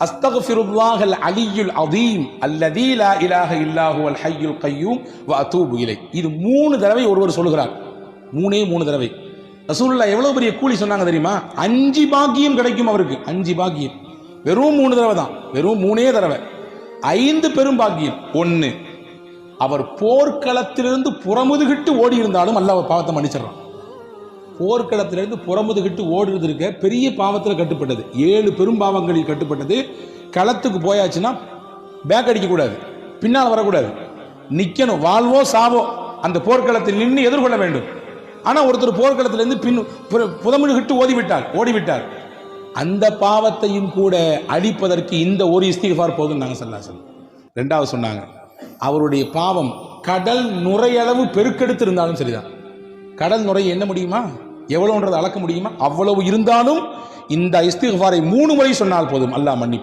அஸ்தகுல்லாஹல் அலியுல் அதீம் அல்லதீ லா இலாஹ இல்லாஹு அல் ஹையுல் கையூம் வ அதூபு இலை. இது மூணு தடவை ஒருவர் சொல்லுகிறார். மூணே மூணு தடவை. ரசூலுல்லாஹ் எவ்வளவு பெரிய கூலி சொன்னாங்க தெரியுமா? அஞ்சு பாக்கியம் கிடைக்கும் அவருக்கு. அஞ்சு பாக்கியம். வெறும் மூணு தடவை தான். வெறும் மூணே தடவை. ஐந்து பெரும் பாக்கியம். ஒன்று அவர் போர்க்களத்திலிருந்து புறமுதுகிட்டு ஓடி இருந்தாலும் அல்லாஹ் அவர் பாவத்தை மன்னிச்சிடறான். போர்க்களத்திலிருந்து புறமுதுகிட்டு ஓடுறது இருக்க பெரிய பாவத்தில் கட்டுப்பட்டது. ஏழு பெரும் பாவங்களில் கட்டுப்பட்டது. களத்துக்கு போயாச்சுன்னா பேக் அடிக்கக்கூடாது. பின்னால் வரக்கூடாது. நிற்கணும் வாழ்வோ சாவோ அந்த போர்க்களத்தில் நின்று எதிர்கொள்ள வேண்டும். ஆனால் ஒருத்தர் போர்க்களத்திலிருந்து பின் புற- ஓடிவிட்டார் ஓடிவிட்டார். அந்த பாவத்தையும் கூட அழிப்பதற்கு இந்த ஒரு இஸ்திகார் போதும் நாங்கள் சொல்லாசன் ரெண்டாவது சொன்னாங்க அவருடைய பாவம் கடல் நுரையளவு பெருக்கெடுத்து இருந்தாலும் சரிதான். கடல் நுரை என்ன முடியுமா? எவ்வளவுன்றது அளக்க முடியுமா? அவ்வளவு இருந்தாலும் இந்த இஸ்திகாரை மூணு முறை சொன்னால் போதும். அல்லாஹ் மன்னிப்பு.